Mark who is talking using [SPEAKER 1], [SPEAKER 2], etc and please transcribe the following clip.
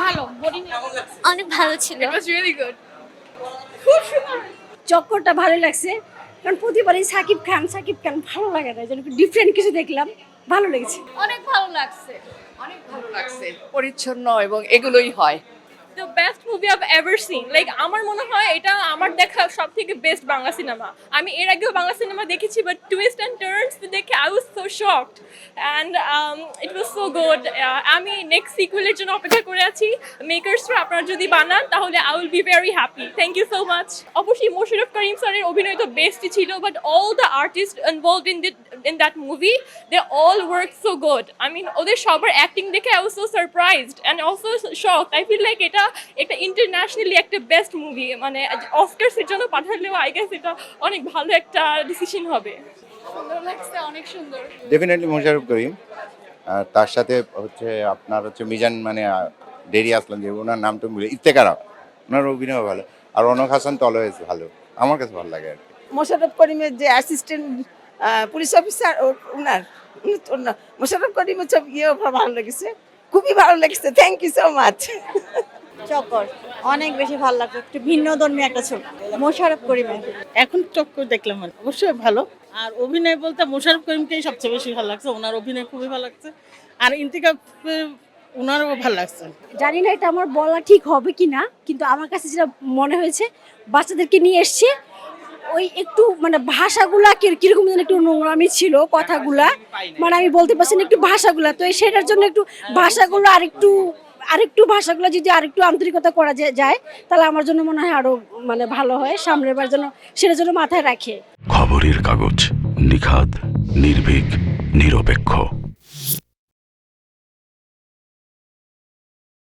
[SPEAKER 1] ভালো বোরিং
[SPEAKER 2] অনেক ভালো ছিল।
[SPEAKER 1] ইট ওয়াজ রিয়েলি গুড
[SPEAKER 3] চক্করটা ভালো লাগছে কারণ প্রতিবারই সাকিব খান সাকিব খান ভালো লাগে না যেন ডিফারেন্ট কিছু দেখলাম ভালো লেগেছে।
[SPEAKER 1] অনেক ভালো লাগছে।
[SPEAKER 4] অনেক ভালো লাগছে পরিচ্ছন্ন এবং এগুলোই হয়।
[SPEAKER 5] The best movie I've ever seen like আমার মনে হয় এটা আমার দেখা সব থেকে বেস্ট বাংলা সিনেমা আমি এর আগেও বাংলা সিনেমা দেখেছি বাট টুইস্ট অ্যান্ড টার্নস দেখে I was so shocked and it was so good আমি নেক্সট সিকুয়েলের জন্য অপেক্ষা করে আছি। মেকার্সরা আপনারা যদি বানান, তাহলে I will be very happy thank you so much অবশ্যই মোশারফ করিম স্যারের অভিনয় তো বেস্টই ছিল but all the artist involve in in that movie they all work so good I mean ওদের সবার অ্যাক্টিং দেখে I was so surprised and also shock I feel like এটা একটা ইন্টারন্যাশনালি একটা বেস্ট মুভি মানে অস্কার্সের জন্য পাঠালেও আই গেস এটা অনেক ভালো একটা ডিসিশন হবে।
[SPEAKER 1] সুন্দর লাগছে অনেক সুন্দর।
[SPEAKER 6] ডেফিনেটলি মোশারফ করিম। আর তার সাথে হচ্ছে আপনার হচ্ছে মিজান মানে ডেরি আসলাম যে ওনার নামটা মিলে ইফতেকারা ওনার অভিনয় ভালো। আর অনক হাসান তো অলওয়েজ ভালো। আমার কাছে ভালো লাগে আর কি।
[SPEAKER 7] মোশাররফ করিমের যে অ্যাসিস্ট্যান্ট পুলিশ অফিসার ওনার তো মোশাররফ করিমের ছবি ইয়েও ভালো লেগেছে। খুবই ভালো লেগেছে। থ্যাংক ইউ সো মাচ
[SPEAKER 2] চকর অনেক বেশি ভালো লাগল একটু ভিন্ন ধর্মী একটা ছবি। মোশারফ করিমের
[SPEAKER 8] এখন চক্কর দেখলাম অবশ্যই ভালো। আর অভিনয় বলতে মোশারফ করিমকেই সবচেয়ে বেশি ভালো লাগছে ওনার অভিনয় খুবই ভালো লাগছে। আর ইন্তিকা ওনারও ভালো লাগছে।
[SPEAKER 3] জানি না এটা আমার বলা ঠিক হবে কি না কিন্তু আমার কাছে যেটা মনে হয়েছে বাচ্চাদেরকে নিয়ে এসছে ওই একটু মানে ভাষাগুলা কি- কীরকম যেন একটু নোংরামি ছিল কথাগুলা। মানে আমি বলতে পারছি না একটু ভাষাগুলা তো সেটার জন্য একটু ভাষাগুলো আরেকটু আরেকটু ভাষাগুলো যদি আরেকটু আন্তরিকতা করা যায় তাহলে আমার জন্য মনে হয় আরও মানে ভালো হয়, সামনের বার যেন সেটা যেন মাথায় রাখে।
[SPEAKER 9] খবরের কাগজ, নিখাদ, নির্ভীক, নিরপেক্ষ।